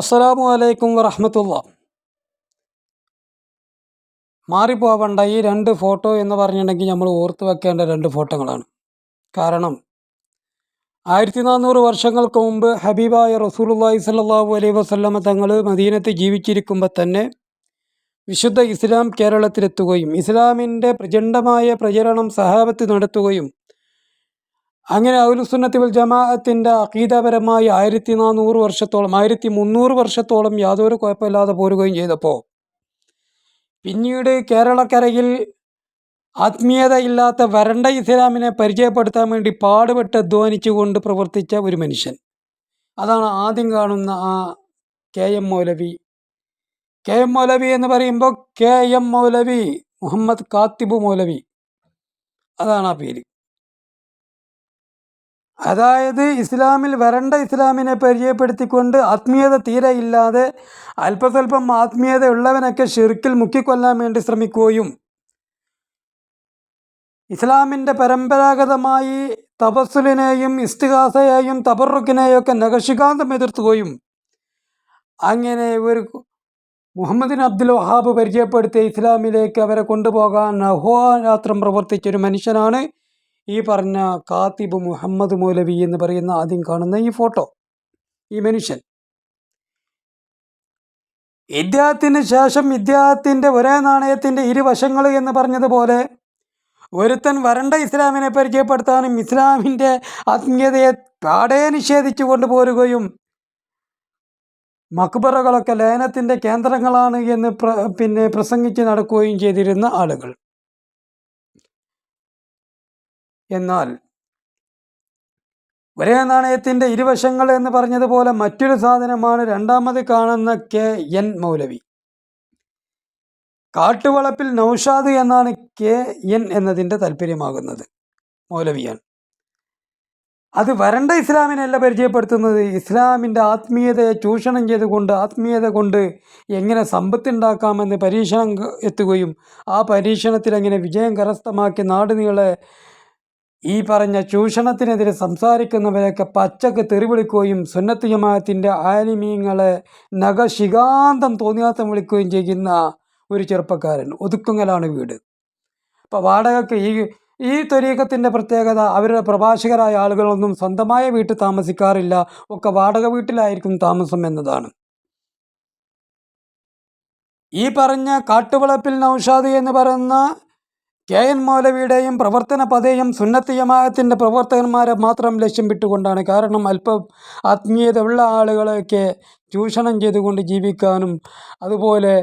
അസ്സലാമു അലൈക്കും വറഹമത്തുള്ള. മാറിപ്പോവണ്ട ഈ രണ്ട് ഫോട്ടോ എന്ന് പറഞ്ഞിട്ടുണ്ടെങ്കിൽ നമ്മൾ ഓർത്ത് വെക്കേണ്ട രണ്ട് ഫോട്ടോകളാണ്. കാരണം ആയിരത്തി നാനൂറ് വർഷങ്ങൾക്ക് മുമ്പ് ഹബീബായ റസൂലുള്ളാഹി സ്വല്ലല്ലാഹു അലൈഹി വസ്ലമ തങ്ങൾ മദീനത്ത് ജീവിച്ചിരിക്കുമ്പോൾ തന്നെ വിശുദ്ധ ഇസ്ലാം കേരളത്തിലെത്തുകയും ഇസ്ലാമിന്റെ പ്രചണ്ഡമായ പ്രചരണം സഹാബത്ത് നടത്തുകയും അങ്ങനെ അഹ്ലുസുന്നത്തി വൽ ജമാഅത്തിന്റെ അഖീദപരമായി ആയിരത്തി നാനൂറ് വർഷത്തോളം ആയിരത്തി മുന്നൂറ് വർഷത്തോളം യാതൊരു കുഴപ്പമില്ലാതെ പോരുകയും ചെയ്തപ്പോൾ പിന്നീട് കേരളക്കരയിൽ ആത്മീയത ഇല്ലാത്ത വരണ്ട ഇസ്ലാമിനെ പരിചയപ്പെടുത്താൻ വേണ്ടി പാടുപെട്ട് അധ്വാനിച്ചുകൊണ്ട് പ്രവർത്തിച്ച ഒരു മനുഷ്യൻ. അതാണ് ആദ്യം കാണുന്ന ആ K M Maulavi. K M Maulavi എന്ന് പറയുമ്പോൾ കെ എം മൗലവി മുഹമ്മദ് കാത്തിബു മൗലവി. അതാണ് ആ പേര്. അതായത് ഇസ്ലാമിൽ വരണ്ട ഇസ്ലാമിനെ പരിചയപ്പെടുത്തിക്കൊണ്ട് ആത്മീയത തീരെ ഇല്ലാതെ അല്പസ്വല്പം ആത്മീയത ഉള്ളവനൊക്കെ ഷിർക്കിൽ മുക്കിക്കൊല്ലാൻ വേണ്ടി ശ്രമിക്കുകയും ഇസ്ലാമിന്റെ പരമ്പരാഗതമായി തപസ്സുലിനെയും ഇസ്തിഹാസയെയും തബറുക്കിനെയും ഒക്കെ നഖശികാന്തം എതിർത്തുകയും അങ്ങനെ ഒരു മുഹമ്മദിൻ അബ്ദുൽ വഹാബ് പരിചയപ്പെടുത്തിയ ഇസ്ലാമിലേക്ക് അവരെ കൊണ്ടുപോകാൻ അഹോരാത്രം പ്രവർത്തിച്ചൊരു മനുഷ്യനാണ് ഈ പറഞ്ഞ കാത്തിബ് മുഹമ്മദ് മൗലവി എന്ന് പറയുന്ന ആദ്യം കാണുന്ന ഈ ഫോട്ടോ ഈ മനുഷ്യൻ. ഇദ്ദേഹത്തിന് ശേഷം ഇദ്ദേഹത്തിന്റെ ഒരേ നാണയത്തിന്റെ ഇരുവശങ്ങൾ എന്ന് പറഞ്ഞതുപോലെ ഒരുത്തൻ വരണ്ട ഇസ്ലാമിനെ പരിചയപ്പെടുത്താനും ഇസ്ലാമിന്റെ ആത്മീയതയെ പാടെ നിഷേധിച്ചു കൊണ്ടുപോരുകയും മക്ബറകളൊക്കെ ലയനത്തിന്റെ കേന്ദ്രങ്ങളാണ് എന്ന് പിന്നെ പ്രസംഗിച്ച് നടക്കുകയും ചെയ്തിരുന്ന ആളുകൾ. എന്നാൽ ഒരേ നാണയത്തിന്റെ ഇരുവശങ്ങൾ എന്ന് പറഞ്ഞതുപോലെ മറ്റൊരു സാധനമാണ് രണ്ടാമത് കാണുന്ന കെ എൻ മൗലവി. കാട്ടുവളപ്പിൽ നൌഷാദ് എന്നാണ് കെ എൻ എന്നതിന്റെ താല്പര്യമാകുന്നത് മൗലവിയാണ് അത് വരണ്ട ഇസ്ലാമിനല്ല പരിചയപ്പെടുത്തുന്നത്. ഇസ്ലാമിന്റെ ആത്മീയതയെ ചൂഷണം ചെയ്തുകൊണ്ട് ആത്മീയത കൊണ്ട് എങ്ങനെ സമ്പത്തുണ്ടാക്കാമെന്ന് പരീക്ഷണം എത്തുകയും ആ പരീക്ഷണത്തിൽ എങ്ങനെ വിജയം കരസ്ഥമാക്കി നാടുനീളെ ഈ പറഞ്ഞ ചൂഷണത്തിനെതിരെ സംസാരിക്കുന്നവരൊക്കെ പച്ചക്ക് തെറിവിളിക്കുകയും സുന്നത്ത് ജമാഅത്തിന്റെ ആലിമീങ്ങളെ നഖശികാന്തം തോന്നിയാത്തം വിളിക്കുകയും ചെയ്യുന്ന ഒരു ചെറുപ്പക്കാരൻ. ഒതുക്കുങ്ങലാണ് വീട്. അപ്പോൾ വാടകയ്ക്ക് ഈ ഈ ത്വരീക്കത്തിന്റെ പ്രത്യേകത അവരുടെ പ്രഭാഷകരായ ആളുകളൊന്നും സ്വന്തമായ വീട്ടിൽ താമസിക്കാറില്ല. ഒക്കെ വാടക വീട്ടിലായിരിക്കും താമസം എന്നതാണ്. ഈ പറഞ്ഞ കാട്ടുവളപ്പിൽ നൗഷാദ് എന്ന് പറയുന്ന കെ എൻ മൗലവിയുടെയും പ്രവർത്തന പതയും സുന്നത്തിയമായത്തിന്റെ പ്രവർത്തകന്മാരെ മാത്രം ലക്ഷ്യം വിട്ടുകൊണ്ടാണ്. കാരണം അല്പം ആത്മീയത ഉള്ള ആളുകളെയൊക്കെ ചൂഷണം ചെയ്തുകൊണ്ട് ജീവിക്കാനും അതുപോലെ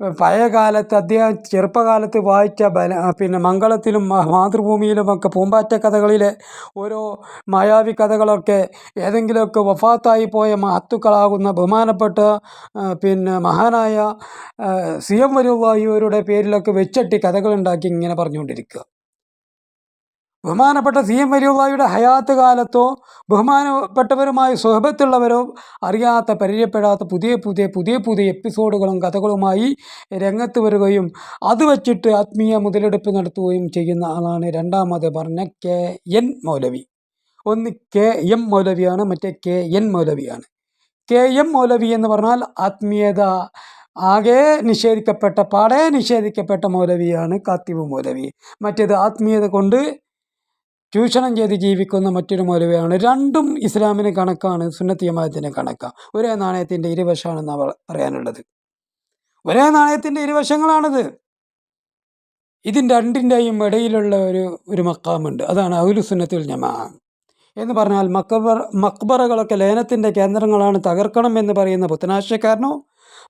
പഴയ കാലത്ത് അദ്ദേഹം ചെറുപ്പകാലത്ത് വായിച്ച ബല പിന്നെ മംഗളത്തിലും മാതൃഭൂമിയിലുമൊക്കെ പൂമ്പാറ്റ കഥകളിലെ ഓരോ മായാവി കഥകളൊക്കെ ഏതെങ്കിലുമൊക്കെ വഫാത്തായി പോയ മഹത്തുക്കളാകുന്ന ബഹുമാനപ്പെട്ട പിന്നെ മഹാനായ സി എം വലുവായിവരുടെ പേരിലൊക്കെ വെച്ചട്ടി കഥകളുണ്ടാക്കി ഇങ്ങനെ പറഞ്ഞുകൊണ്ടിരിക്കുക. ബഹുമാനപ്പെട്ട സി എം വലിയുള്ളയുടെ ഹയാത്ത് കാലത്തോ ബഹുമാനപ്പെട്ടവരുമായി സുഹബത്തുള്ളവരോ അറിയാത്ത പരിചയപ്പെടാത്ത പുതിയ പുതിയ പുതിയ പുതിയ എപ്പിസോഡുകളും കഥകളുമായി രംഗത്ത് വരികയും അത് വച്ചിട്ട് ആത്മീയ മുതലെടുപ്പ് നടത്തുകയും ചെയ്യുന്ന ആളാണ് രണ്ടാമത് പറഞ്ഞ കെ എൻ മൗലവി. ഒന്ന് കെ എം മൗലവിയാണ് മറ്റേ കെ എൻ മൗലവിയാണ്. കെ എം മൗലവി എന്ന് പറഞ്ഞാൽ ആത്മീയത ആകെ നിഷേധിക്കപ്പെട്ട പാടെ നിഷേധിക്കപ്പെട്ട മൗലവിയാണ് കാത്തിബ് മൗലവി. മറ്റേത് ആത്മീയത കൊണ്ട് ചൂഷണം ചെയ്ത് ജീവിക്കുന്ന മറ്റൊരു മൗലവിയാണ്. രണ്ടും ഇസ്ലാമിന് കണക്കാണ് സുന്നത്തി കണക്കാണ് ഒരേ നാണയത്തിന്റെ അവർ പറയാനുള്ളത്. ഒരേ നാണയത്തിന്റെ ഇരുവശങ്ങളാണിത്. ഇതിന് രണ്ടിന്റെയും ഇടയിലുള്ള ഒരു ഒരു മക്കാമുണ്ട് അതാണ് അഹുലു സുന്നത്തുൽ ജമാ എന്ന് പറഞ്ഞാൽ മക്കബർ മക്ബറകളൊക്കെ ലേനത്തിന്റെ കേന്ദ്രങ്ങളാണ് തകർക്കണം എന്ന് പറയുന്ന പുത്തനാശയക്കാരനോ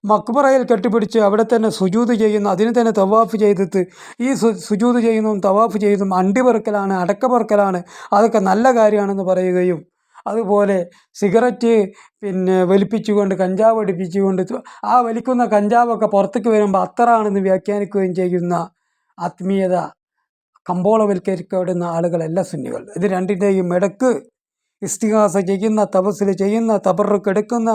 മക്ബറയിൽ കെട്ടിപ്പിടിച്ച് അവിടെ തന്നെ സുജൂത് ചെയ്യുന്ന അതിന് തന്നെ തവാഫ് ചെയ്തിട്ട് ഈ സു സുജൂത് ചെയ്യുന്നതും തവാഫ് ചെയ്തും അണ്ടി പെറുക്കലാണ് അടക്ക പെറുക്കലാണ് അതൊക്കെ നല്ല കാര്യമാണെന്ന് പറയുകയും അതുപോലെ സിഗരറ്റ് പിന്നെ വലിപ്പിച്ചുകൊണ്ട് കഞ്ചാവ് അടിപ്പിച്ചുകൊണ്ട് ആ വലിക്കുന്ന കഞ്ചാവൊക്കെ പുറത്തേക്ക് വരുമ്പോൾ അത്തറാണെന്ന് വ്യാഖ്യാനിക്കുകയും ചെയ്യുന്ന ആത്മീയത കമ്പോളവൽക്കരിക്കപ്പെടുന്ന ആളുകളല്ല സുന്നികൾ. ഇത് രണ്ടിന്റെയും ഇടയ്ക്ക് ഇസ്തിഹാസ ചെയ്യുന്ന തപസ്സിൽ ചെയ്യുന്ന തബറുക്ക് എടുക്കുന്ന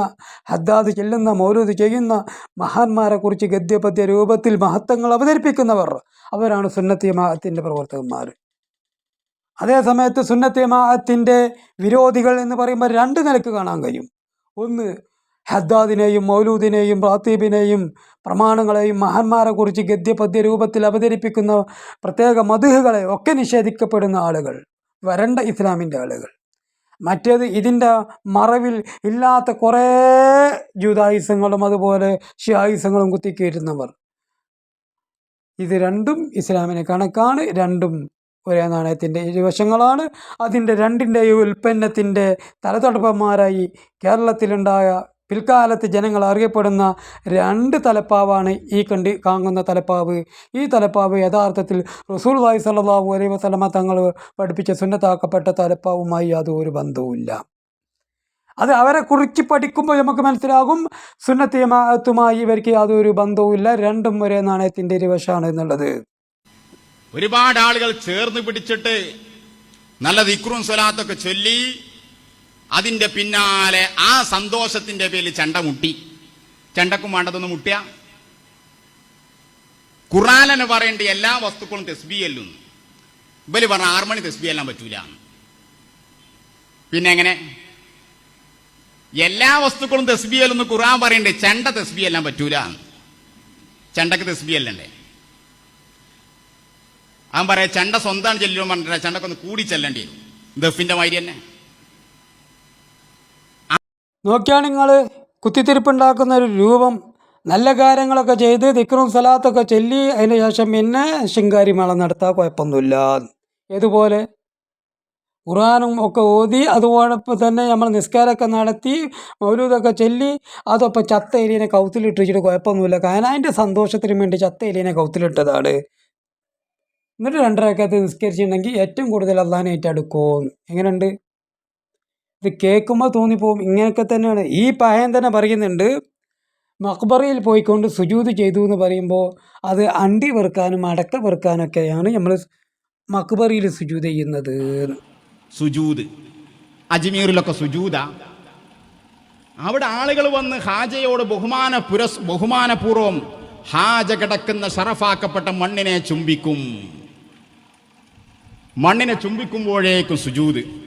ഹദ്ദാദ് ചെല്ലുന്ന മൗലൂദ് ചെയ്യുന്ന മഹാന്മാരെക്കുറിച്ച് ഗദ്യപദ്യ രൂപത്തിൽ മഹത്വങ്ങൾ അവതരിപ്പിക്കുന്നവർ അവരാണ് സുന്നത്തി മഹത്തിന്റെ പ്രവർത്തകന്മാർ അതേ സമയത്ത് സുന്നത്തി മഹത്തിന്റെ വിരോധികൾ എന്ന് പറയുമ്പോൾ രണ്ട് നിലയ്ക്ക് കാണാൻ കഴിയും. ഒന്ന് ഹദ്ദാദിനെയും മൗലൂദിനെയും റാത്തീബിനെയും പ്രമാണങ്ങളെയും മഹാന്മാരെക്കുറിച്ച് ഗദ്യപദ്യ രൂപത്തിൽ അവതരിപ്പിക്കുന്ന പ്രത്യേക മധുഹുകളെ ഒക്കെ നിഷേധിക്കപ്പെടുന്ന ആളുകൾ വരണ്ട ഇസ്ലാമിന്റെ ആളുകൾ. മറ്റേത് ഇതിന്റെ മറവിൽ ഇല്ലാത്ത കുറേ ജൂതായുസങ്ങളും അതുപോലെ ഷിയായുസങ്ങളും കുത്തിക്കയറ്റുന്നവർ ഇത് രണ്ടും ഇസ്ലാമിനെ കണക്കാണ്. രണ്ടും ഒരേ നാണയത്തിന്റെ ഇരുവശങ്ങളാണ്. അതിന്റെ രണ്ടിന്റെയും ഉൽപ്പന്നത്തിന്റെ തലതൊടപ്പന്മാരായി കേരളത്തിലുണ്ടായ പിൽക്കാലത്ത് ജനങ്ങൾ അറിയപ്പെടുന്ന രണ്ട് തലപ്പാവാണ് ഈ കണ്ടി കാങ്ങുന്ന തലപ്പാവ്. ഈ തലപ്പാവ് യഥാർത്ഥത്തിൽ റസൂൽ വായി സല്ലാഹു അലൈ വസ്ലമ തങ്ങൾ പഠിപ്പിച്ച സുന്നത്താക്കപ്പെട്ട തലപ്പാവുമായി യാതൊരു ബന്ധവുമില്ല. അത് അവരെ കുറിച്ച് പഠിക്കുമ്പോൾ നമുക്ക് മനസ്സിലാകും സുന്നത്ത് ഇവർക്ക് യാതൊരു ബന്ധവുമില്ല. രണ്ടും ഒരേ നാണയത്തിന്റെ ഇരുവശാണ് എന്നുള്ളത്. ഒരുപാട് ആളുകൾ ചേർന്ന് പിടിച്ചിട്ട് നല്ല ദിക്റും സ്വലാത്തൊക്കെ ചൊല്ലി അതിന്റെ പിന്നാലെ ആ സന്തോഷത്തിന്റെ പേരിൽ ചെണ്ട മുട്ടി. ചെണ്ടക്കും വേണ്ടതൊന്ന് മുട്ടിയ. ഖുറാനെന്ന് പറയേണ്ട എല്ലാ വസ്തുക്കളും തെസ്ബി അല്ലെന്ന് ഇവർ പറഞ്ഞ ആറ് മണി തെസ്ബി എല്ലാം പറ്റൂല. പിന്നെ എങ്ങനെ? എല്ലാ വസ്തുക്കളും തെസ്ബി അല്ലെന്ന് ഖുറാൻ പറയണ്ടേ ചെണ്ട തെസ്ബി എല്ലാം പറ്റൂല. ചെണ്ടക്ക് തെസ്ബി അല്ലണ്ടേ അവൻ പറയാ ചെണ്ട സ്വന്തമാണ് ചെല്ലുമ്പോൾ പറഞ്ഞിട്ടില്ല ചെണ്ടക്കൊന്ന് കൂടി ചെല്ലേണ്ടി വരും. ദഫിന്റെ മാതിരി തന്നെ. നോക്കിയാണ് നിങ്ങൾ കുത്തിത്തിരിപ്പുണ്ടാക്കുന്ന ഒരു രൂപം നല്ല കാര്യങ്ങളൊക്കെ ചെയ്ത് ദിക്റും സലാത്തൊക്കെ ചൊല്ലി അതിന് ശേഷം പിന്നെ ശിങ്കാരി മേളം നടത്താൻ കുഴപ്പമൊന്നുമില്ല. ഏതുപോലെ? ഖുറാനും ഒക്കെ ഓതി അതുപോലെ തന്നെ നമ്മൾ നിസ്കാരമൊക്കെ നടത്തി മൗലൂദൊക്കെ ചൊല്ലി അതൊപ്പം ചത്ത എലീനെ വെച്ചിട്ട് കുഴപ്പമൊന്നുമില്ല. കാരണം അതിന്റെ സന്തോഷത്തിന് വേണ്ടി ചത്ത എലീനെ കൗത്തിലിട്ടതാണ്. എന്നിട്ട് രണ്ടരക്കകത്ത് നിസ്കരിച്ചിട്ടുണ്ടെങ്കിൽ ഏറ്റവും കൂടുതൽ അള്ളാനായിട്ട് അടുക്കും എങ്ങനെയുണ്ട്? ഇത് കേൾക്കുമ്പോൾ തോന്നിപ്പോവും. ഇങ്ങനെയൊക്കെ തന്നെയാണ്. ഈ പഹയൻ തന്നെ പറയുന്നുണ്ട് മക്ബറയിൽ പോയിക്കൊണ്ട് സുജൂത് ചെയ്തു എന്ന് പറയുമ്പോൾ അത് അണ്ടി വെറുക്കാനും അടക്ക വെറുക്കാനൊക്കെയാണ് നമ്മൾ മക്ബറയിൽ സുജൂത് ചെയ്യുന്നത്. സുജൂത്. അജ്മീറിലൊക്കെ സുജൂത. അവിടെ ആളുകൾ വന്ന് ഹാജയോട് ബഹുമാന പുരസ് ബഹുമാനപൂർവം ഹാജ കിടക്കുന്ന ഷറഫാക്കപ്പെട്ട മണ്ണിനെ ചുംബിക്കും. മണ്ണിനെ ചുംബിക്കുമ്പോഴേക്കും സുജൂദ്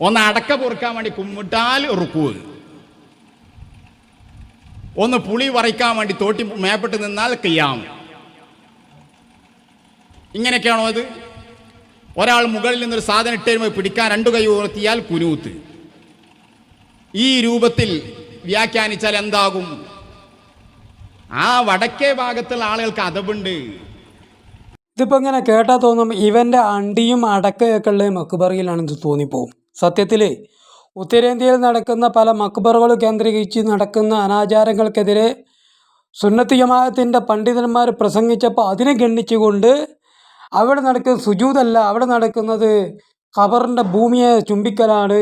ഒന്ന് അടക്ക പൊറുക്കാൻ വേണ്ടി കുമ്മിട്ടാൽ റുക്കൂ. ഒന്ന് പുളി വറയ്ക്കാൻ വേണ്ടി തോട്ടി മേപ്പെട്ട് നിന്നാൽ കയ്യാം ഇങ്ങനെയൊക്കെയാണോ അത് ഒരാൾ മുകളിൽ നിന്നൊരു സാധനം ഇട്ട് പിടിക്കാൻ രണ്ടു കൈ ഉയർത്തിയാൽ കുനൂത്ത്. ഈ രൂപത്തിൽ വ്യാഖ്യാനിച്ചാൽ എന്താകും? ആ വടക്കേ ഭാഗത്തുള്ള ആളുകൾക്ക് അതവുണ്ട്. ഇതിപ്പോൾ ഇങ്ങനെ കേട്ടാൽ തോന്നും ഇവന്റെ അണ്ടിയും അടക്കയൊക്കെ ഉള്ളത് മക്കുബറിയിലാണെന്ന് തോന്നിപ്പോവും. സത്യത്തിൽ ഉത്തരേന്ത്യയിൽ നടക്കുന്ന പല മക്ബറുകൾ കേന്ദ്രീകരിച്ച് നടക്കുന്ന അനാചാരങ്ങൾക്കെതിരെ സുന്നത്ത് ജമാഅത്തിന്റെ പണ്ഡിതന്മാർ പ്രസംഗിച്ചപ്പോൾ അതിനെ ഗണ്ണിച്ചുകൊണ്ട് അവിടെ നടക്കുന്ന സുജൂതല്ല അവിടെ നടക്കുന്നത് ഖബറിന്റെ ഭൂമിയെ ചുംബിക്കലാണ്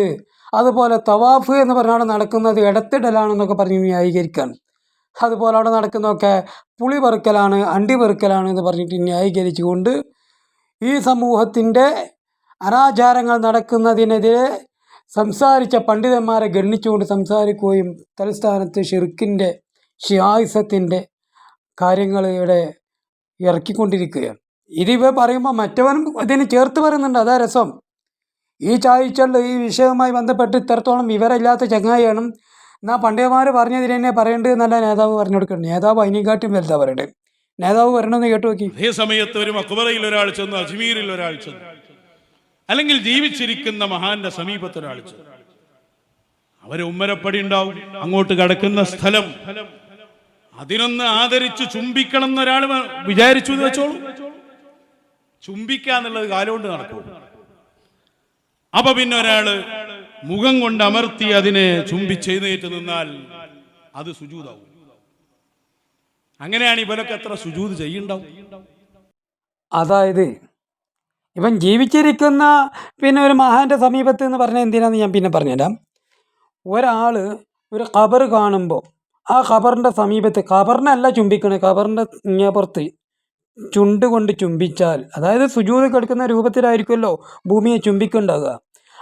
അതുപോലെ തവാഫ് എന്ന് പറഞ്ഞാൽ അവിടെ നടക്കുന്നത് ഇടത്തിടലാണെന്നൊക്കെ പറഞ്ഞ് ന്യായീകരിക്കുകയാണ് അതുപോലെ അവിടെ നടക്കുന്നതൊക്കെ പുളി പെറുക്കലാണ് അണ്ടി പെറുക്കലാണ് എന്ന് പറഞ്ഞിട്ട് ന്യായീകരിച്ചുകൊണ്ട് ഈ സമൂഹത്തിന്റെ അനാചാരങ്ങൾ നടക്കുന്നതിനെതിരെ സംസാരിച്ച പണ്ഡിതന്മാരെ ഗണ്ണിച്ചുകൊണ്ട് സംസാരിക്കുകയും തലസ്ഥാനത്ത് ഷിർക്കിന്റെ ഷിയായിസത്തിന്റെ കാര്യങ്ങൾ ഇവിടെ ഇറക്കിക്കൊണ്ടിരിക്കുകയാണ്. ഇതിവ പറയുമ്പോൾ മറ്റവനും ഇതിന് ചേർത്ത് പറയുന്നുണ്ട്. അതാ രസം. ഈ ചായ്ച്ചുള്ള ഈ വിഷയവുമായി ബന്ധപ്പെട്ട് ഇത്രത്തോളം വിവരമില്ലാത്ത ചങ്ങായിയാണ്. എന്നാൽ പണ്ഡിതന്മാർ പറഞ്ഞതിന് തന്നെ പറയേണ്ടത് എന്നല്ല നേതാവ് പറഞ്ഞു കൊടുക്കണം നേതാവ് അതിനെക്കാട്ടും വലുതാ പറയേണ്ടത് നേതാവ് വരണമെന്ന് കേട്ടു നോക്കി. അതേ സമയത്ത് ഒരു മക്ബറയിൽ ഒരാൾ ചെന്നു അജ്മീരിൽ ഒരാൾ ചെന്നു. അല്ലെങ്കിൽ ജീവിച്ചിരിക്കുന്ന മഹാന്റെ സമീപത്ത് ഒരാൾ ചെന്നു. അവരെ ഉമ്മരപ്പടി ഉണ്ടാവും. അങ്ങോട്ട് കടക്കുന്ന സ്ഥലം. അതിനൊന്ന് ആദരിച്ച് ചുംബിക്കണം എന്നൊരാൾ വിചാരിച്ചു എന്ന് വെച്ചോളൂ. ചുംബിക്കാന്നുള്ളത് കാലുകൊണ്ട് നടക്കും. അപ്പൊ പിന്നെ ഒരാൾ മുഖം കൊണ്ട് അമർത്തി അതിനെ ചുംബിച്ചെഴുന്നേറ്റ് നിന്നാൽ അത് സുജൂതാവും. അങ്ങനെയാണ് ഇവരൊക്കെ എത്ര സുജൂത് ചെയ്യണ്ടാവും. അതായത് ഇവൻ ജീവിച്ചിരിക്കുന്ന പിന്നെ ഒരു മഹാന്റെ സമീപത്ത് എന്ന് പറഞ്ഞാൽ എന്തിനാന്ന് ഞാൻ പിന്നെ പറഞ്ഞുതരാം. ഒരാൾ ഒരു ഖബർ കാണുമ്പോൾ ആ ഖബറിന്റെ സമീപത്ത് ഖബറിനല്ല ചുംബിക്കണേ ഖബറിന്റെ ഇങ്ങപ്പുറത്ത് ചുണ്ട് കൊണ്ട് ചുംബിച്ചാൽ അതായത് സുജൂത് കെടുക്കുന്ന രൂപത്തിലായിരിക്കുമല്ലോ ഭൂമിയെ ചുംബിക്കുണ്ടാകുക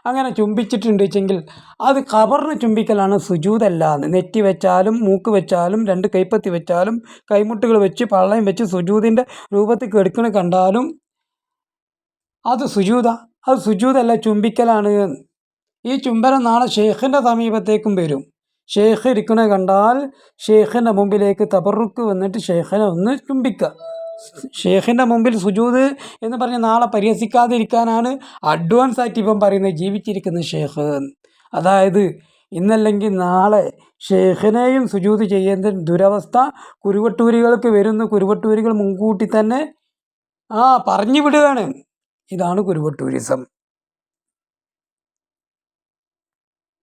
അങ്ങനെ ചുംബിച്ചിട്ടുണ്ട് വെച്ചെങ്കിൽ അത് ഖബറിന് ചുംബിക്കലാണ് സുജൂതല്ലാന്ന്. നെറ്റി വെച്ചാലും മൂക്ക് വെച്ചാലും രണ്ട് കൈപ്പത്തി വെച്ചാലും കൈമുട്ടുകൾ വെച്ച് പള്ളയും വെച്ച് സുജൂതിന്റെ രൂപത്തിൽ കെടുക്കണ കണ്ടാലും അത് സുജൂത അത് സുജൂതല്ല ചുംബിക്കലാണ്. ഈ ചുംബനം നാളെ ഷെയ്ഖിന്റെ സമീപത്തേക്കും വരും ഷെയ്ഖ് ഇരിക്കണ കണ്ടാൽ ഷെയ്ഖിന്റെ മുമ്പിലേക്ക് തബറുക്ക് വന്നിട്ട് ഷെയ്ഖിനെ ഒന്ന് ചുംബിക്കുക ഷെയ്ഖിന്റെ മുമ്പിൽ സുജൂദ് എന്ന് പറഞ്ഞ് നാളെ പരിഹസിക്കാതിരിക്കാനാണ് അഡ്വാൻസ് ആയിട്ട് ഇപ്പം പറയുന്നത് ജീവിച്ചിരിക്കുന്ന ഷെയ്ഖ്. അതായത് ഇന്നല്ലെങ്കിൽ നാളെ ഷെയ്ഖിനെയും സുജൂദ് ചെയ്യേണ്ട ദുരവസ്ഥ കുരുവട്ടൂരികൾക്ക് വരുന്ന കുരുവട്ടൂരികൾ മുൻകൂട്ടി തന്നെ ആ പറഞ്ഞു വിടുകയാണ് ഇതാണ് കുരുവട്ടൂരിസം